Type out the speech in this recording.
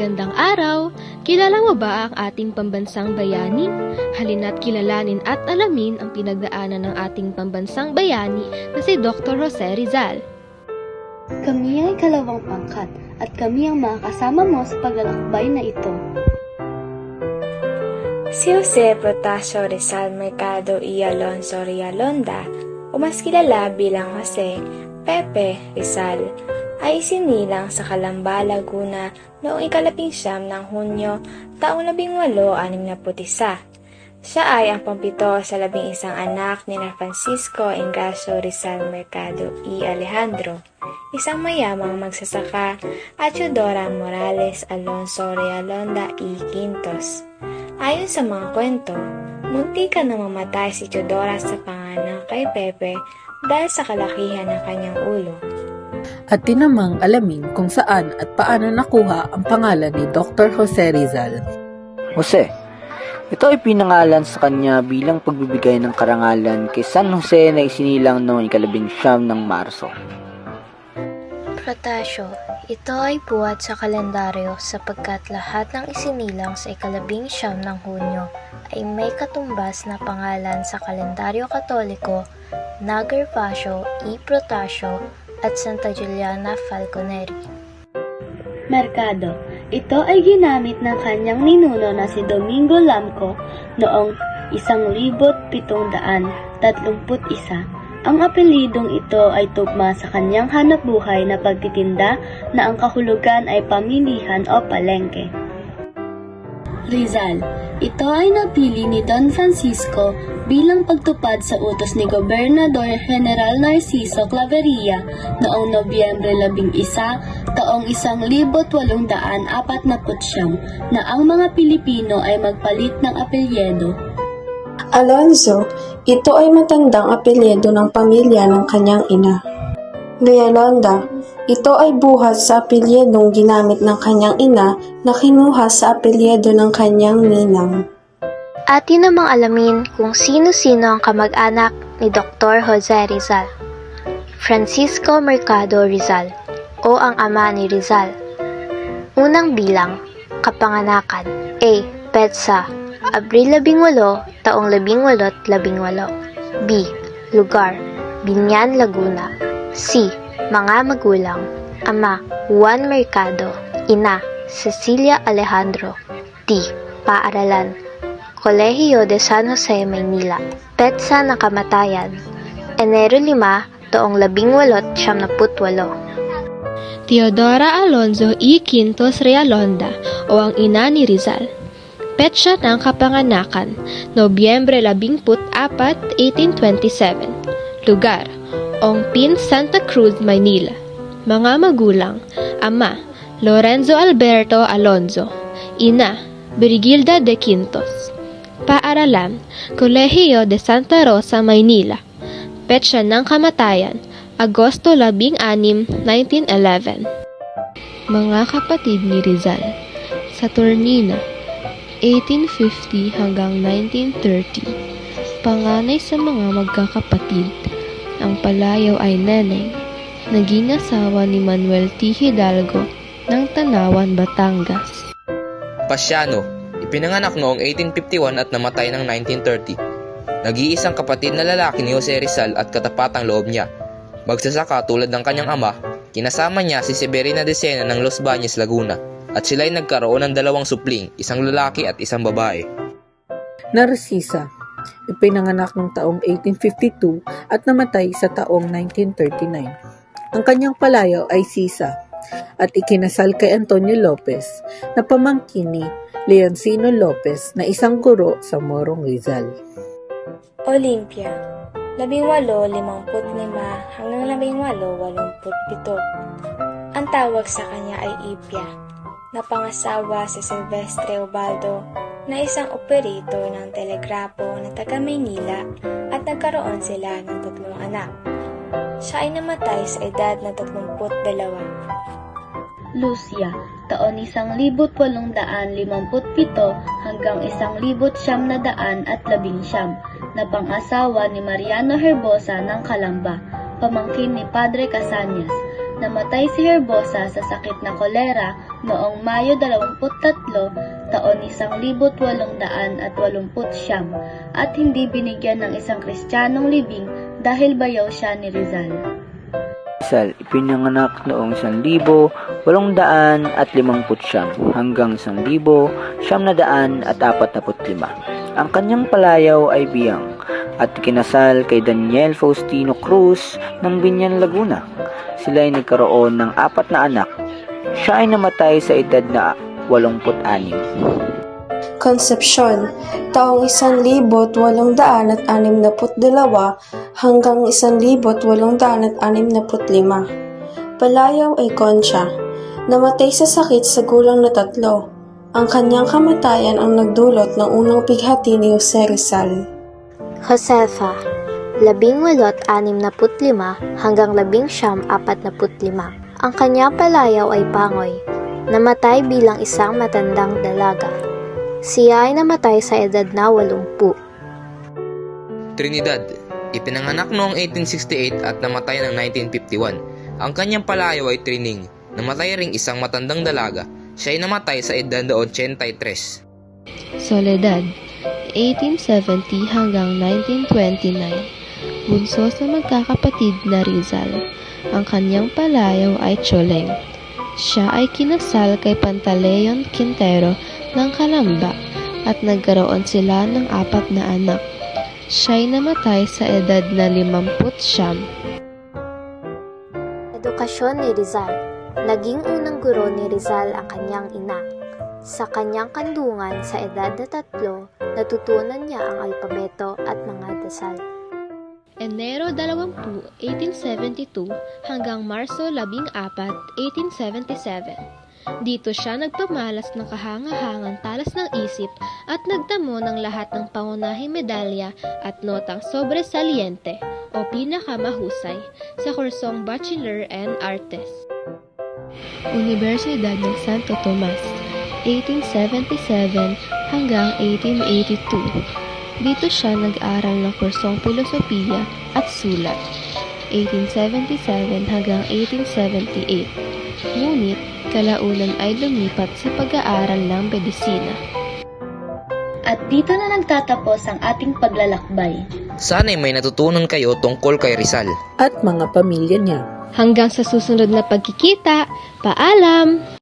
Magandang araw! Kilala mo ba ang ating pambansang bayani? Halina't kilalanin at alamin ang pinagdaanan ng ating pambansang bayani na si Dr. Jose Rizal. Kami ay kalawang pangkat at kami ang makakasama mo sa paglalakbay na ito. Si Jose Protasio Rizal Mercado y Alonso Rialonda, o mas kilala bilang Jose Pepe Rizal, ay isinilang sa Calamba, Laguna noong ikalaping siyam ng Hunyo taong labing walo anim na putisa. Siya ay ang pampito sa labing isang anak ni na Francisco Engasio Rizal Mercado y Alejandro, isang mayamang magsasaka, at Eudora Morales Alonso Realonda y Quintos. Ayon sa mga kwento, muntikan na mamatay si Teodora sa panganak kay Pepe dahil sa kalakihan ng kanyang ulo. At tinamang alamin kung saan at paano nakuha ang pangalan ni Dr. Jose Rizal. Jose. Ito ay pinangalan sa kanya bilang pagbibigay ng karangalan kay San Jose na isinilang noong ikalabing siyam ng Marso. Protasio, ito ay buhat sa kalendaryo sapagkat lahat ng isinilang sa ikalabing siyam ng Hunyo ay may katumbas na pangalan sa kalendaryo katoliko na Gervasio E. Protasio at Santa Juliana Falconeri. Merkado. Ito ay ginamit ng kanyang ninuno na si Domingo Lamco noong 1731. Ang apelidong ito ay tugma sa kanyang hanapbuhay na pagtitinda na ang kahulugan ay pamilihan o palengke. Rizal. Ito ay napili ni Don Francisco bilang pagtupad sa utos ni Gobernador General Narciso Claveria noong Nobyembre 11, taong 1849 na ang mga Pilipino ay magpalit ng apelyedo. Alonzo, ito ay matandang apelyido ng pamilya ng kanyang ina. Realonda, ito ay buhat sa apelyedong ginamit ng kanyang ina na kinuha sa apelyido ng kanyang ninang. Atin namang alamin kung sino-sino ang kamag-anak ni Dr. Jose Rizal. Francisco Mercado Rizal o ang ama ni Rizal. Unang bilang, kapanganakan. A. Petsa, Abril 18, taong 1818. B. Lugar, Binyan, Laguna. C. Mga magulang. Ama, Juan Mercado. Ina, Cecilia Alejandro. D. Paaralan, Kolehiyo de San Jose, Maynila. Petsa na kamatayan. Enero 5, taong 1878. Teodora Alonzo E. Quintos Realonda o ang ina ni Rizal. Petsa ng kapanganakan, Nobyembre 14, 1827. Lugar, Ongpin, Santa Cruz, Maynila. Mga magulang, Ama, Lorenzo Alberto Alonzo. Ina, Brigilda de Quintos. Paaralan, Kolehiyo de Santa Rosa, Maynila. Petsa ng kamatayan, Agosto 16, 1911. Mga kapatid ni Rizal Saturnina 1850 hanggang 1930 Panganay sa mga magkakapatid Ang palayaw ay Neneng Naging asawa ni Manuel T. Hidalgo ng Tanawan, Batangas Pasiano, ipinanganak noong 1851 at namatay ng 1930. Nag-iisang kapatid na lalaki ni Jose Rizal at katapatang loob niya. Magsasaka tulad ng kanyang ama, kinasama niya si Severina de Sena ng Los Baños, Laguna at sila ay nagkaroon ng dalawang supling, isang lalaki at isang babae. Narcisa, ipinanganak noong taong 1852 at namatay sa taong 1939. Ang kanyang palayaw ay Sisa at ikinasal kay Antonio Lopez na pamangkin ni Leoncino Lopez na isang guro sa Morong Rizal. Olympia, 1855 hanggang 1887. Ang tawag sa kanya ay Ipia, na pangasawa si Silvestre Ubaldo na isang operator ng telegrapo na taga Maynila at nagkaroon sila ng tatlong anak. Siya ay namatay sa edad na 32. Lucia, taon 1857 hanggang 1919 na pang-asawa ni Mariano Herbosa ng Calamba, pamangkin ni Padre Casanyas. Namatay si Herbosa sa sakit na kolera noong Mayo 23, taon 1880 at hindi binigyan ng isang kristyanong libing dahil bayaw siya ni Rizal. Rizal ipinanganak noong 1,859 hanggang 1,945. Ang kanyang palayaw ay biyang at kinasal kay Daniel Faustino Cruz ng Binyan, Laguna. Sila ay nagkaroon ng apat na anak. Siya ay namatay sa edad na 86. Konsepsyon, taong 1862 hanggang 1865. Palayaw ay Concha, namatay sa sakit sa gulang na tatlo. Ang kanyang kamatayan ang nagdulot ng unang pighati ni Jose Rizal. Josefa, labing walot anim na putlima hanggang labing siyam apat na putlima. Ang kanyang palayaw ay Pangoy, namatay bilang isang matandang dalaga. Siya ay namatay sa edad na walumpu. Trinidad, ipinanganak noong 1868 at namatay ng 1951. Ang kanyang palayaw ay Trining. Namatay ring isang matandang dalaga. Siya ay namatay sa edad na 83. Soledad, 1870 hanggang 1929. Bunso sa magkakapatid na Rizal. Ang kanyang palayaw ay Choleng. Siya ay kinasal kay Pantaleon Quintero ng Kalamba at nagkaroon sila ng apat na anak. Siya ay namatay sa edad na 50 Edukasyon ni Rizal Naging unang guro ni Rizal ang kanyang ina. Sa kanyang kandungan sa edad na tatlo, natutunan niya ang alpabeto at mga dasal. Enero 20, 1872 hanggang Marso 14, 1877. Dito siya nagpamalas ng kahangahangang talas ng isip at nagtamo ng lahat ng pangunahing medalya at notang sobresaliente o pinakamahusay sa kursong Bachelor and Artes. Universidad ng Santo Tomas, 1877 hanggang 1882. Dito siya nag-aral ng kursong Pilosopiya at Sulat, 1877 hanggang 1878. Ngunit, kalaunan ay lumipat sa pag-aaral ng medisina. At dito na nagtatapos ang ating paglalakbay. Sana'y may natutunan kayo tungkol kay Rizal. At mga pamilya niya. Hanggang sa susunod na pagkikita, paalam!